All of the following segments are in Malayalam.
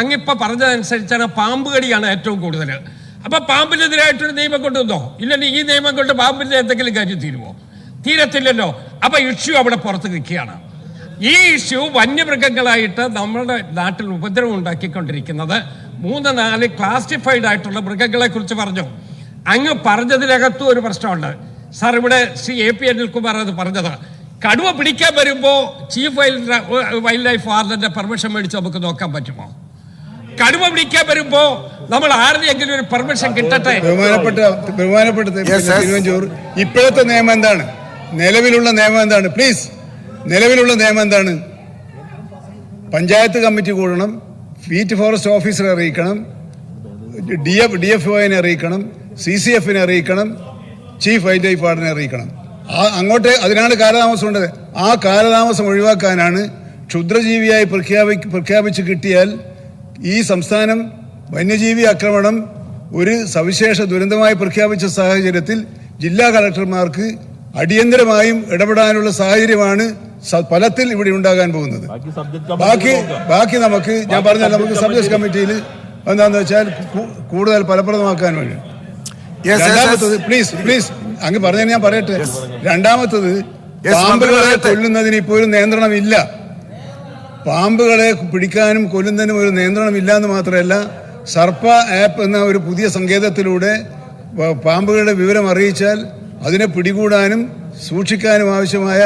അങ്ങിപ്പോ പറഞ്ഞതനുസരിച്ചാണ് പാമ്പ് കടിയാണ് ഏറ്റവും കൂടുതൽ അപ്പൊ പാമ്പിനെതിരായിട്ടൊരു നിയമം കൊണ്ടുവന്നോ? ഇല്ലെങ്കിൽ ഈ നിയമം കൊണ്ട് പാമ്പിന്റെ എന്തെങ്കിലും കാര്യം തീരുമോ തീരത്തില്ലല്ലോ. അപ്പൊ ഇഷ്യൂ അവിടെ പുറത്ത് നിൽക്കുകയാണ്. ഈ ഇഷ്യൂ വന്യമൃഗങ്ങളായിട്ട് നമ്മുടെ നാട്ടിൽ ഉപദ്രവം ഉണ്ടാക്കിക്കൊണ്ടിരിക്കുന്നത് മൂന്ന് നാല് ക്ലാസിഫൈഡ് ആയിട്ടുള്ള മൃഗങ്ങളെ കുറിച്ച് പറഞ്ഞു. അങ്ങ് പറഞ്ഞതിനകത്തും ഒരു പ്രശ്നമുണ്ട്. സാർ ഇവിടെ ശ്രീ എ പി അനിൽകുമാർ അത് പറഞ്ഞത്. കടുവ പിടിക്കാൻ വരുമ്പോൾ ചീഫ് വൈൽഡ് വൈൽഡ് ലൈഫ് വാർഡന്റെ പെർമിഷൻ മേടിച്ച് നമുക്ക് നോക്കാൻ പറ്റുമോ? കടുവ പിടിക്കാൻ വരുമ്പോ നമ്മൾ ആരുടെയെങ്കിലും ഒരു പെർമിഷൻ കിട്ടട്ടെ? ബഹുമാനപ്പെട്ട ബഹുമാനപ്പെട്ട. തിരുവഞ്ചൂർ ഇപ്പോഴത്തെ നിയമം എന്താണ്? നിലവിലുള്ള നിയമം എന്താണ്? പ്ലീസ് നിലവിലുള്ള നിയമം എന്താണ്? പഞ്ചായത്ത് കമ്മിറ്റി കൂടണം ഫീറ്റ് ഫോറസ്റ്റ് ഓഫീസറെ അറിയിക്കണം ഡി എഫ് ഡി എഫ് ഒനെ അറിയിക്കണം സി സി എഫിനെ അറിയിക്കണം ചീഫ് വൈൽഡ് ലൈഫ് വാർഡനെ അറിയിക്കണം. ആ അങ്ങോട്ട് അതിനാണ് കാലതാമസം ഉണ്ടത് ആ കാലതാമസം ഒഴിവാക്കാനാണ് ക്ഷുദ്രജീവിയായി പ്രഖ്യാപി പ്രഖ്യാപിച്ച് കിട്ടിയാൽ ഈ സംസ്ഥാനം വന്യജീവി ആക്രമണം ഒരു സവിശേഷ ദുരന്തമായി പ്രഖ്യാപിച്ച സാഹചര്യത്തിൽ ജില്ലാ കളക്ടർമാർക്ക് അടിയന്തരമായും ഇടപെടാനുള്ള സാഹചര്യമാണ് ഫലത്തിൽ ഇവിടെ ഉണ്ടാകാൻ പോകുന്നത്. ബാക്കി ബാക്കി നമുക്ക് ഞാൻ പറഞ്ഞ നമുക്ക് സബ്ജക്ട് കമ്മിറ്റിയിൽ എന്താന്ന് വെച്ചാൽ കൂടുതൽ ഫലപ്രദമാക്കാൻ വേണ്ടി. Yes, yes, yes. രണ്ടാമത്തത് പ്ലീസ് പ്ലീസ് അങ്ങ് പറഞ്ഞ ഞാൻ പറയട്ടെ. രണ്ടാമത്തത് Yes, പാമ്പുകളെ കൊല്ലുന്നതിന് ഇപ്പോൾ ഒരു നിയന്ത്രണമില്ല. പാമ്പുകളെ പിടിക്കാനും കൊല്ലുന്നതിനും ഒരു നിയന്ത്രണമില്ല എന്ന് മാത്രമല്ല സർപ്പ ആപ്പ് എന്ന ഒരു പുതിയ സങ്കേതത്തിലൂടെ പാമ്പുകളുടെ വിവരം അറിയിച്ചാൽ അതിനെ പിടികൂടാനും സൂക്ഷിക്കാനും ആവശ്യമായ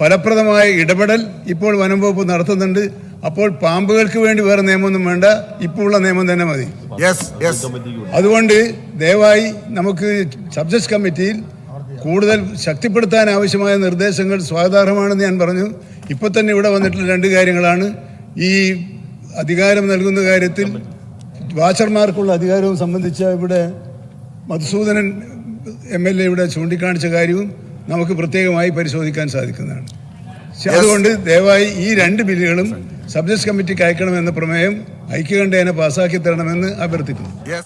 ഫലപ്രദമായ ഇടപെടൽ ഇപ്പോൾ വനം വകുപ്പ് നടത്തുന്നുണ്ട്. അപ്പോൾ പാമ്പുകൾക്ക് വേണ്ടി വേറെ നിയമമൊന്നും വേണ്ട. ഇപ്പോൾ ഉള്ള നിയമം തന്നെ മതി. അതുകൊണ്ട് ദയവായി നമുക്ക് സബ്ജക്ട് കമ്മിറ്റിയിൽ കൂടുതൽ ശക്തിപ്പെടുത്താൻ ആവശ്യമായ നിർദ്ദേശങ്ങൾ സ്വാഗതാർഹമാണെന്ന് ഞാൻ പറഞ്ഞു. ഇപ്പോൾ തന്നെ ഇവിടെ വന്നിട്ടുള്ള രണ്ട് കാര്യങ്ങളാണ്. ഈ അധികാരം നൽകുന്ന കാര്യത്തിൽ വാച്ചർമാർക്കുള്ള അധികാരവും സംബന്ധിച്ച ഇവിടെ മധുസൂദനൻ എം എൽ എ ഇവിടെ ചൂണ്ടിക്കാണിച്ച കാര്യവും നമുക്ക് പ്രത്യേകമായി പരിശോധിക്കാൻ സാധിക്കുന്നതാണ്. അതുകൊണ്ട് ദയവായി ഈ രണ്ട് ബില്ലുകളും സബ്ജക്ട് കമ്മിറ്റിക്ക് അയക്കണമെന്ന പ്രമേയം ഐക്യകണ്ഠേന പാസാക്കി തരണമെന്ന് അഭ്യർത്ഥിക്കുന്നു.